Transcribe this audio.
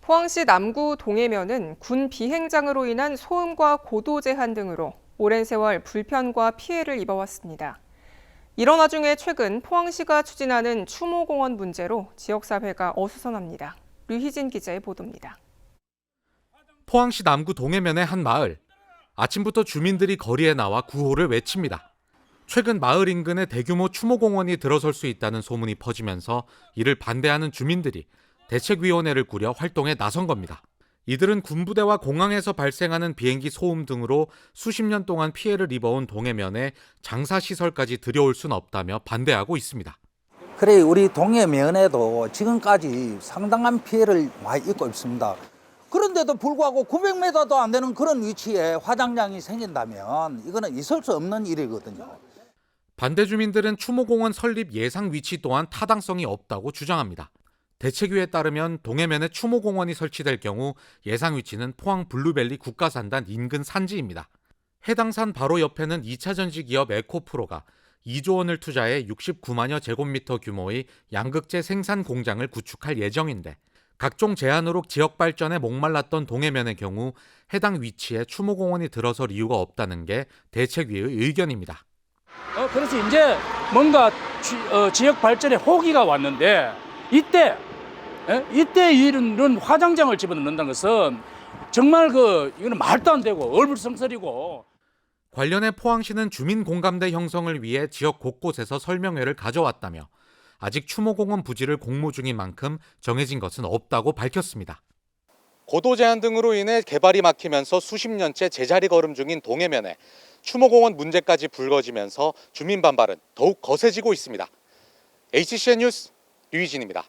포항시 남구 동해면은 군 비행장으로 인한 소음과 고도 제한 등으로 오랜 세월 불편과 피해를 입어왔습니다. 이런 와중에 최근 포항시가 추진하는 추모공원 문제로 지역사회가 어수선합니다. 류희진 기자의 보도입니다. 포항시 남구 동해면의 한 마을. 아침부터 주민들이 거리에 나와 구호를 외칩니다. 최근 마을 인근에 대규모 추모공원이 들어설 수 있다는 소문이 퍼지면서 이를 반대하는 주민들이 대책위원회를 꾸려 활동에 나선 겁니다. 이들은 군부대와 공항에서 발생하는 비행기 소음 등으로 수십 년 동안 피해를 입어온 동해면에 장사 시설까지 들여올 순 없다며 반대하고 있습니다. 그래 우리 동해면에도 지금까지 상당한 피해를 많이 입고 있습니다. 그런데도 불구하고 900m도 안 되는 그런 위치에 화장장이 생긴다면 이거는 있을 수 없는 일이거든요. 반대 주민들은 추모공원 설립 예상 위치 또한 타당성이 없다고 주장합니다. 대책위에 따르면 동해면에 추모공원이 설치될 경우 예상 위치는 포항 블루벨리 국가산단 인근 산지입니다. 해당 산 바로 옆에는 2차 전지 기업 에코프로가 2조 원을 투자해 69만여 제곱미터 규모의 양극재 생산 공장을 구축할 예정인데 각종 제한으로 지역 발전에 목말랐던 동해면의 경우 해당 위치에 추모공원이 들어설 이유가 없다는 게 대책위의 의견입니다. 어, 그래서 이제 뭔가 지, 어, 지역 발전에 호기가 왔는데 이때 예? 이때 이런 화장장을 집어넣는다는 것은 정말 그 이거는 말도 안 되고 얼불성설이고 관련해 포항시는 주민 공감대 형성을 위해 지역 곳곳에서 설명회를 가져왔다며 아직 추모공원 부지를 공모 중인 만큼 정해진 것은 없다고 밝혔습니다. 고도 제한 등으로 인해 개발이 막히면서 수십 년째 제자리 걸음 중인 동해면에 추모공원 문제까지 불거지면서 주민 반발은 더욱 거세지고 있습니다. HCN 뉴스 류희진입니다.